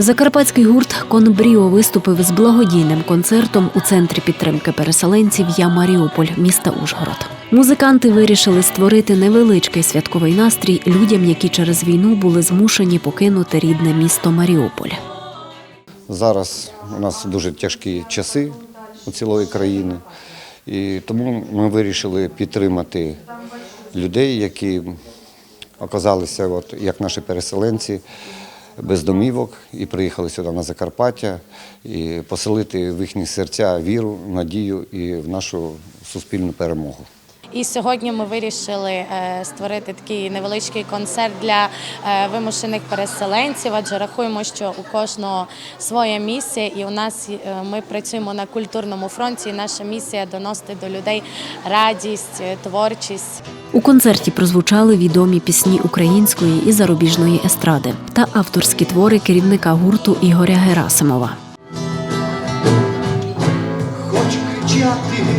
Закарпатський гурт Конбріо виступив з благодійним концертом у центрі підтримки переселенців Я Маріуполь міста Ужгород. Музиканти вирішили створити невеличкий святковий настрій людям, які через війну були змушені покинути рідне місто Маріуполь. Зараз у нас дуже тяжкі часи у цілої країни, і тому ми вирішили підтримати людей, які оказалися, от, як наші переселенці, без домівок і приїхали сюди на Закарпаття, і поселити в їхні серця віру, надію і в нашу суспільну перемогу. І сьогодні ми вирішили е, створити такий невеличкий концерт для е, вимушених переселенців, адже рахуємо, що у кожного своя місія, і у нас е, ми працюємо на культурному фронті. і Наша місія доносити до людей радість, творчість. У концерті прозвучали відомі пісні української і зарубіжної естради та авторські твори керівника гурту Ігоря Герасимова. Хочу кричати,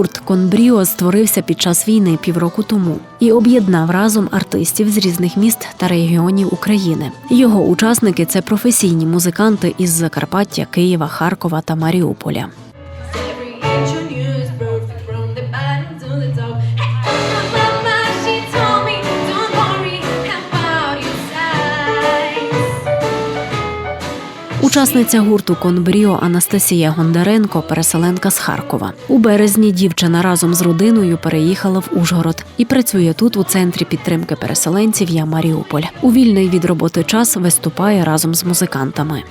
Гурт Конбріо створився під час війни півроку тому і об'єднав разом артистів з різних міст та регіонів України. Його учасники це професійні музиканти із Закарпаття, Києва, Харкова та Маріуполя. Учасниця гурту Конбріо Анастасія Гондаренко, переселенка з Харкова. У березні дівчина разом з родиною переїхала в Ужгород і працює тут у центрі підтримки переселенців Я Маріуполь. У вільний від роботи час виступає разом з музикантами.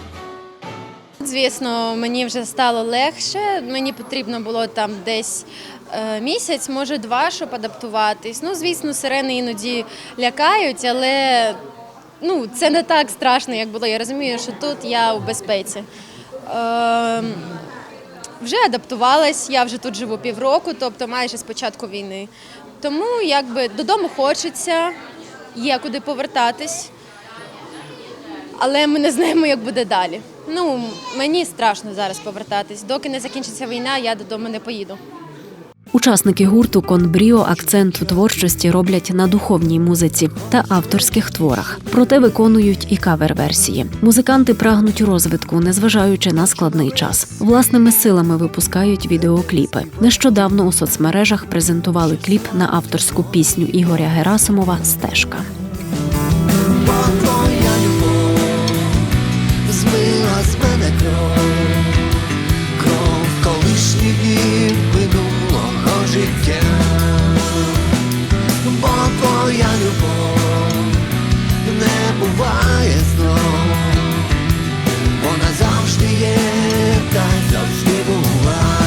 Звісно, мені вже стало легше. Мені потрібно було там десь е, місяць, може два, щоб адаптуватись. Ну, звісно, сирени іноді лякають, але ну, це не так страшно, як було. Я розумію, що тут я у безпеці. Е, вже адаптувалась, я вже тут живу півроку, тобто майже з початку війни. Тому якби додому хочеться, є куди повертатись але ми не знаємо, як буде далі. Ну, мені страшно зараз повертатись. Доки не закінчиться війна, я додому не поїду. Учасники гурту Конбріо акцент у творчості роблять на духовній музиці та авторських творах, проте виконують і кавер-версії. Музиканти прагнуть розвитку, незважаючи на складний час. Власними силами випускають відеокліпи. Нещодавно у соцмережах презентували кліп на авторську пісню Ігоря Герасимова Стежка. Любов не буває знов, вона завжди є, та завжди була.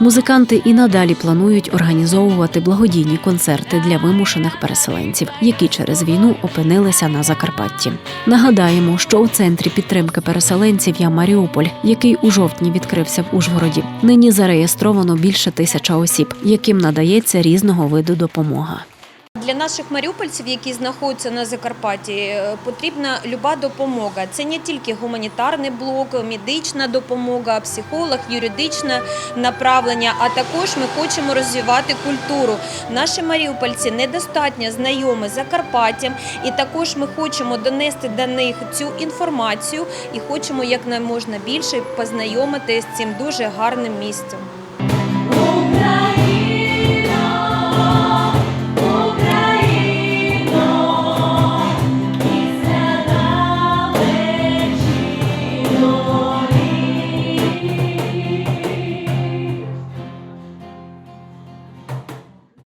Музиканти і надалі планують організовувати благодійні концерти для вимушених переселенців, які через війну опинилися на Закарпатті. Нагадаємо, що у центрі підтримки переселенців Я Маріуполь, який у жовтні відкрився в Ужгороді, нині зареєстровано більше тисяча осіб, яким надається різного виду допомога. Для наших маріупольців, які знаходяться на Закарпатті, е, потрібна люба допомога. Це не тільки гуманітарний блок, медична допомога, психолог, юридичне направлення. А також ми хочемо розвивати культуру. Наші маріупольці недостатньо знайомі з Закарпаттям, і також ми хочемо донести до них цю інформацію і хочемо якнайможна більше познайомити з цим дуже гарним місцем.